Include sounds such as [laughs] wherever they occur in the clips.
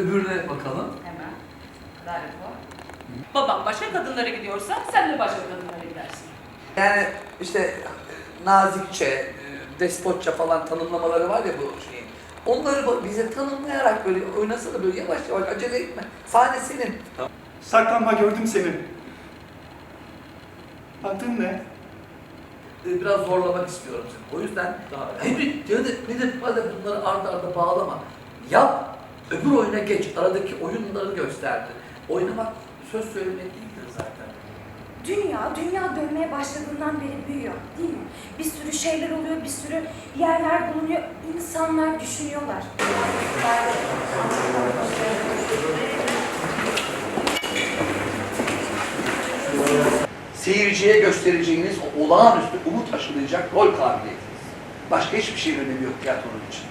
Öbürüne bakalım. Hemen. Bu. Babam başka kadınlara gidiyorsa sen de başka kadınlara gidersin. Yani işte nazikçe, e, despotça falan tanımlamaları var ya bu şeyin. Onları bize tanımlayarak böyle oynasana böyle yavaş yavaş acele etme. Sahne senin. Saklanma gördüm seni. Adın ne? E, Biraz zorlamak istiyorum seni. O yüzden Henry Nedir, nedir hadi bunları arda arda bağlama. Yap, öbür oyuna geç. Aradaki oyunları gösterdi. Oynamak söz söylemek değildir zaten. Dünya, dünya dönmeye başladığından beri büyüyor değil mi? Bir sürü şeyler oluyor, bir sürü yerler bulunuyor. İnsanlar düşünüyorlar. Seyirciye göstereceğiniz o olağanüstü umut aşılayacak rol kabiliyetiniz. Başka hiçbir şeyin önemi yok tiyatronun için.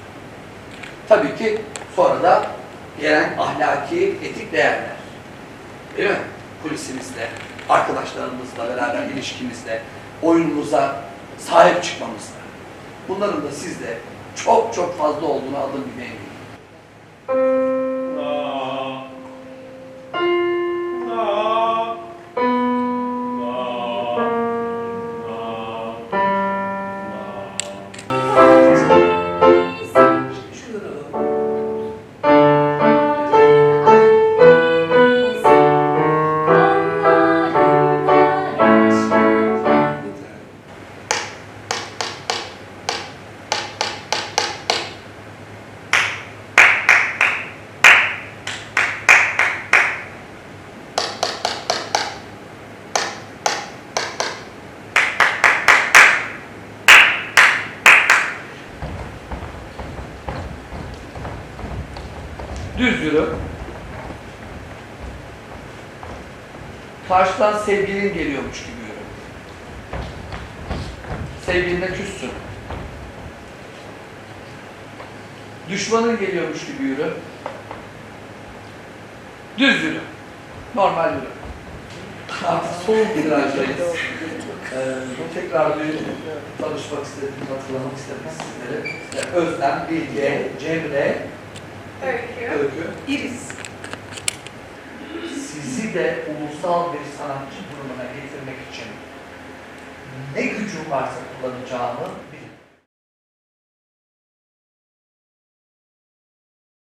Tabii ki sonra da gelen ahlaki, etik değerler. Değil mi? Kulisimizde, arkadaşlarımızla beraber ilişkimizde, oyunumuza sahip çıkmamızda. Bunların da sizde çok çok fazla olduğunu adım gibi eminim. Düz yürü. Karşıdan sevgilin geliyormuş gibi yürü. Sevgiline küssün. Düşmanın geliyormuş gibi yürü. Düz yürü. Normal yürü. [laughs] Artık soğuk bir ajdayız. Ee, tekrar bir tanışmak istedim, hatırlamak istedim sizlere. İşte Özlem, Bilge, Cemre, Öykü. Öykü. Iris. sizi de ulusal bir sanatçı durumuna getirmek için ne gücüm varsa kullanacağımı